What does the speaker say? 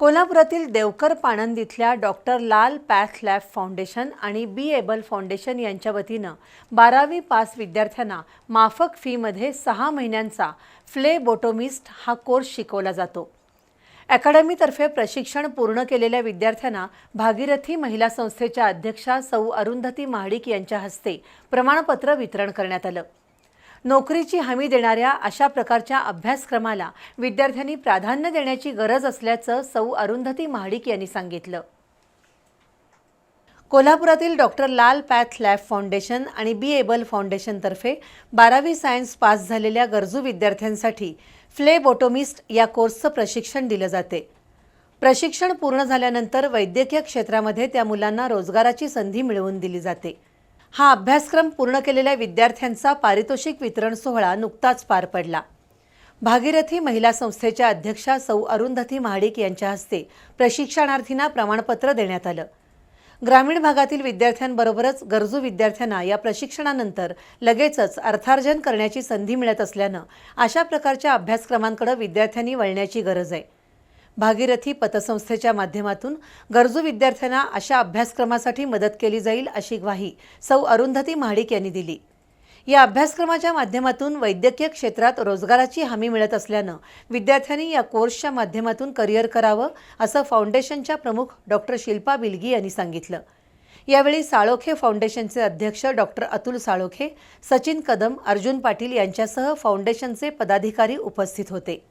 कोल्हापुरातील देवकर पाणंद इथल्या डॉक्टर लाल पॅथ लॅब फाउंडेशन आणि बी एबल फाउंडेशन यांच्या वतीनं बारावी पास विद्यार्थ्यांना माफक फीमध्ये सहा महिन्यांचा फ्लेबोटोमिस्ट हा कोर्स शिकवला जातो. अकॅडमीतर्फे प्रशिक्षण पूर्ण केलेल्या विद्यार्थ्यांना भागीरथी महिला संस्थेच्या अध्यक्षा सौ अरुंधती महाडिक यांच्या हस्ते प्रमाणपत्र वितरण करण्यात आलं. नोकरीची हमी देणाऱ्या अशा प्रकारच्या अभ्यासक्रमाला विद्यार्थ्यांनी प्राधान्य देण्याची गरज असल्याचं सौ अरुंधती महाडिक यांनी सांगितलं. कोल्हापुरातील डॉक्टर लाल पॅथ लॅब फाउंडेशन आणि बी एबल फाउंडेशनतर्फे बारावी सायन्स पास झालेल्या गरजू विद्यार्थ्यांसाठी फ्लेबोटोमिस्ट या कोर्सचं प्रशिक्षण दिलं जाते. प्रशिक्षण पूर्ण झाल्यानंतर वैद्यकीय क्षेत्रामध्ये त्या मुलांना रोजगाराची संधी मिळवून दिली जाते. हा अभ्यासक्रम पूर्ण केलेल्या विद्यार्थ्यांचा पारितोषिक वितरण सोहळा नुकताच पार पडला. भागीरथी महिला संस्थेच्या अध्यक्षा सौ अरुंधती महाडिक यांच्या हस्ते प्रशिक्षणार्थींना प्रमाणपत्र देण्यात आलं. ग्रामीण भागातील विद्यार्थ्यांबरोबरच गरजू विद्यार्थ्यांना या प्रशिक्षणानंतर लगेचच अर्थार्जन करण्याची संधी मिळत असल्यानं अशा प्रकारच्या अभ्यासक्रमांकडे विद्यार्थ्यांनी वळण्याची गरज आहे. भागीरथी पतसंस्थेच्या माध्यमातून गरजू विद्यार्थ्यांना अशा अभ्यासक्रमासाठी मदत केली जाईल अशी ग्वाही सौ अरुंधती महाडिक यांनी दिली. या अभ्यासक्रमाच्या माध्यमातून वैद्यकीय क्षेत्रात रोजगाराची हमी मिळत असल्यानं विद्यार्थ्यांनी या कोर्सच्या माध्यमातून करिअर करावं असं फाउंडेशनच्या प्रमुख डॉक्टर शिल्पा बिलगी यांनी सांगितलं. यावेळी साळोखे फाउंडेशनचे अध्यक्ष डॉक्टर अतुल साळोखे सचिन कदम अर्जुन पाटील यांच्यासह फाउंडेशनचे पदाधिकारी उपस्थित होते.